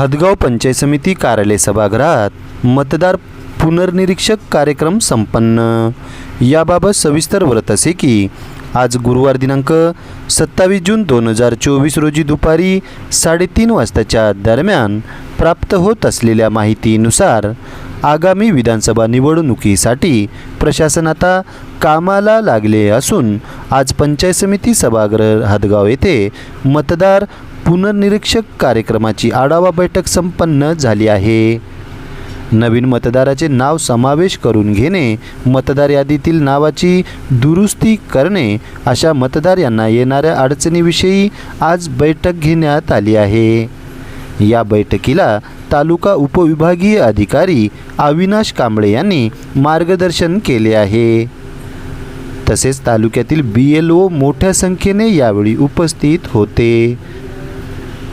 हदगाव पंचायत समिती कार्यालय सभागृहात मतदार पुनर्निरीक्षक कार्यक्रम संपन्न. याबाबत सविस्तर व्रत असे की आज गुरुवार दिनांक सत्तावीस जून दोन हजार चोवीस रोजी दुपारी साडेतीन वाजताच्या दरम्यान प्राप्त होत असलेल्या माहितीनुसार आगामी विधानसभा निवडणुकीसाठी प्रशासन आता कामाला लागले असून आज पंचायत समिती सभागृह हदगाव येथे मतदार पुनर्निरीक्षक कार्यक्रमाची आढावा बैठक संपन्न झाली आहे. नवीन मतदाराचे नाव समावेश करून घेणे मतदार यादीतील नावाची दुरुस्ती करणे अशा मतदार यांना येणाऱ्या अडचणीविषयी आज बैठक घेण्यात आली आहे. या बैठकीला तालुका उपविभागीय अधिकारी अविनाश कांबळे यांनी मार्गदर्शन केले आहे. तसेच तालुक्यातील बी एल ओ मोठ्या संख्येने यावेळी उपस्थित होते.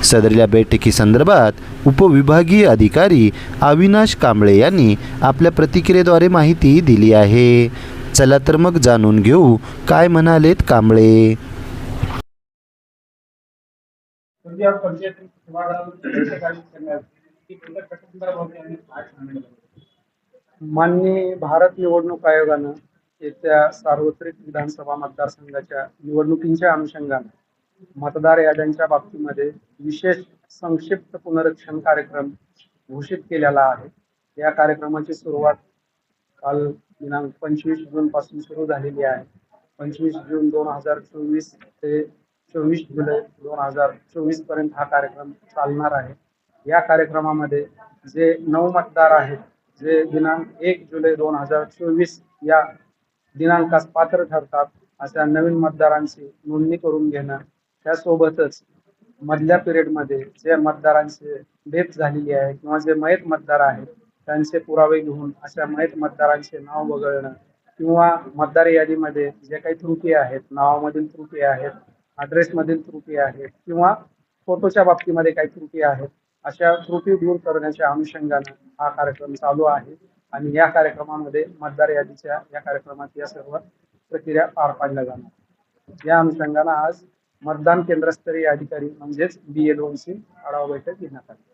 सदरल्या बैठकीसंदर्भात उपविभागीय अधिकारी अविनाश कांबळे यांनी आपल्या प्रतिक्रियेद्वारे माहिती दिली आहे. चला तर मग जाणून घेऊ काय म्हणालेत कांबळे. माननीय भारत निवडणूक आयोगानं येत्या सार्वत्रिक विधानसभा मतदारसंघाच्या निवडणुकींच्या अनुषंगाने मतदार याद्यांच्या बाबतीमध्ये विशेष संक्षिप्त पुनरीक्षण कार्यक्रम घोषित केलेला आहे. या कार्यक्रमाची सुरुवात काल दिनांक पंचवीस जून पासून सुरू झालेली आहे. पंचवीस जून दोन हजार चोवीस ते चोवीस जुलै दोन हजार चोवीसपर्यंत हा कार्यक्रम चालणार आहे. या कार्यक्रमामध्ये जे नऊ मतदार आहेत जे दिनांक एक जुलै दोन हजार चोवीस या दिनांकास पात्र ठरतात अशा नवीन मतदारांची नोंदणी करून घेणं त्यासोबतच मधल्या पिरियडमध्ये जे मतदारांचे डेथ झालेली आहे किंवा जे मयत मतदार आहेत त्यांचे पुरावे घेऊन अशा मयत मतदारांचे नाव वगळणं किंवा मतदार यादीमध्ये जे काही त्रुटी आहेत नावामधील त्रुटी आहेत ॲड्रेसमधील त्रुटी आहेत किंवा फोटोच्या बाबतीमध्ये काही त्रुटी आहेत अशा त्रुटी दूर करण्याच्या अनुषंगानं हा कार्यक्रम चालू आहे आणि या कार्यक्रमामध्ये मतदार यादीच्या या कार्यक्रमात या सर्व प्रक्रिया पार पाडल्या जाणार. या अनुषंगानं आज मतदान केंद्रस्तरीय अधिकारी म्हणजेच बी एल ओची आढावा बैठक घेण्यात आली.